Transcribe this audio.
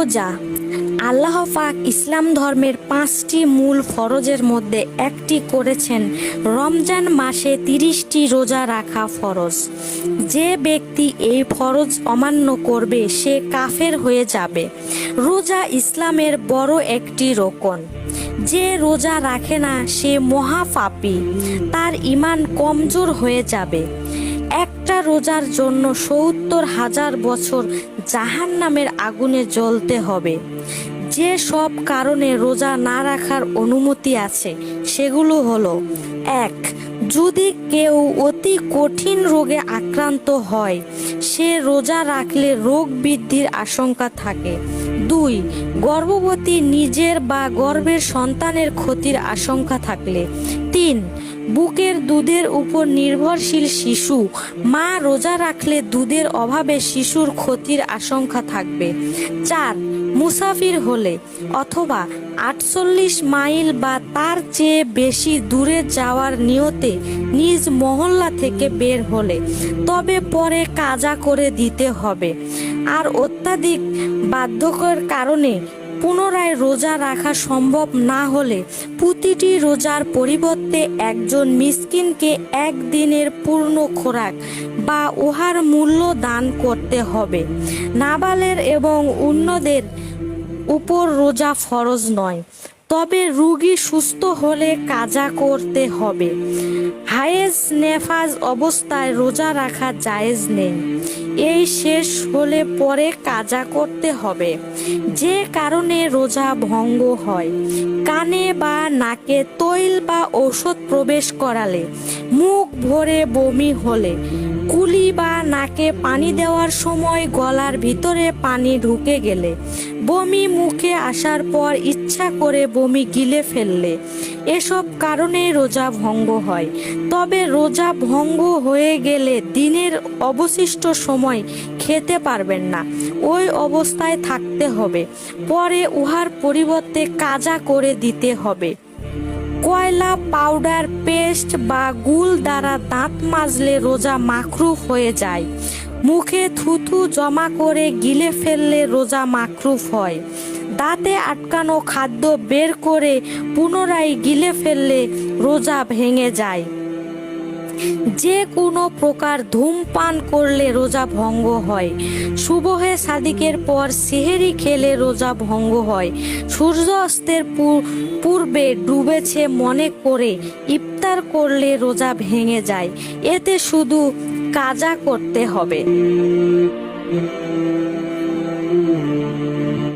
রোজা আল্লাহ পাক ইসলাম ধর্মের পাঁচটি মূল ফরজের মধ্যে একটি করেছেন, রমজান মাসে তিরিশটি রোজা রাখা ফরজ। যে ব্যক্তি এই ফরজ অমান্য করবে, সে কাফের হয়ে যাবে। রোজা ইসলামের বড় একটি রোকন। যে রোজা রাখে না, সে মহাফাপি তার ইমান কমজোর হয়ে যাবে। রোজার জন্য সত্তর হাজার বছর জাহান নামের আগুনে জ্বলতে হবে। যে সব কারণে রোজা না রাখার অনুমতি আছে, সেগুলো হলো, এক, যদি কেউ অতি কঠিন রোগে আক্রান্ত হয়, সে রোজা রাখলে রোগ বৃদ্ধির আশঙ্কা থাকে। দুই, গর্ভবতী নিজের বা গর্ভের সন্তানের ক্ষতির আশঙ্কা থাকলে। তিন, বুকের দুধের উপর নির্ভরশীল শিশু, মা রোজা রাখলে দুধের অভাবে শিশুর ক্ষতির আশঙ্কা থাকবে। চার, মুসাফির হলে অথবা আটচল্লিশ মাইল বা তার চেয়ে বেশি দূরে যাওয়ার নিয়তে নিজ মহল্লা থেকে বের হলে, তবে পরে কাজা করে দিতে হবে। আর অত্যাধিক বাধ্যকর কারণে পুনরায় রোজা রাখা সম্ভব না হলে প্রতিটি রোজার পরিবর্তে একজন মিসকিনকে একদিনের পূর্ণ খোরাক বা উহার মূল্য দান করতে হবে। নাবালের এবং অন্যদের উপর রোজা ফরজ নয়। তবে রুগী সুস্থ হলে কাজা করতে হবে। হায়েজ নেফাজ অবস্থায় রোজা রাখা জায়েজ নেই। এই শেষ হলে পরে কাজা করতে হবে। যে কারণে রোজা ভঙ্গ হয়। কানে বা নাকে তৈল বা ঔষধ প্রবেশ করালে, মুখ ভরে বমি হলে কুলি বা নাকে পানি দেওয়ার সময় গলার ভিতরে পানি ঢুকে গেলে। বমি মুখে আসার পর ইচ্ছা করে বমি গিলে ফেললে। এসব কারণে রোজা ভঙ্গ হয়। তবে রোজা ভঙ্গ হয়ে গেলে দিনের অবশিষ্ট সময় খেতে পারবেন না। ওই অবস্থায় থাকতে হবে। পরে উহার পরিবর্তে কাজা করে দিতে হবে। কয়লা পাউডার পেস্ট বা গুল দ্বারা দাঁত মাজলে রোজা মাখরু হয়ে যায়। মুখে থুথু জমা করে গিলে ফেললে রোজা মাখরুফ হয়। দাঁতে আটকানো খাদ্য বের করে পুনরায় গিলে ফেললে রোজা ভেঙে যায়। যে কোনো প্রকার ধূমপান করলে রোজা ভঙ্গ হয়। সুবহে সাদিকের পর সেহেরি খেলে রোজা ভঙ্গ হয়। সূর্য অস্তের পূর্বে ডুবেছে মনে করে, ইফতার করলে রোজা ভেঙে যায়। এতে শুধু কাজা করতে হবে।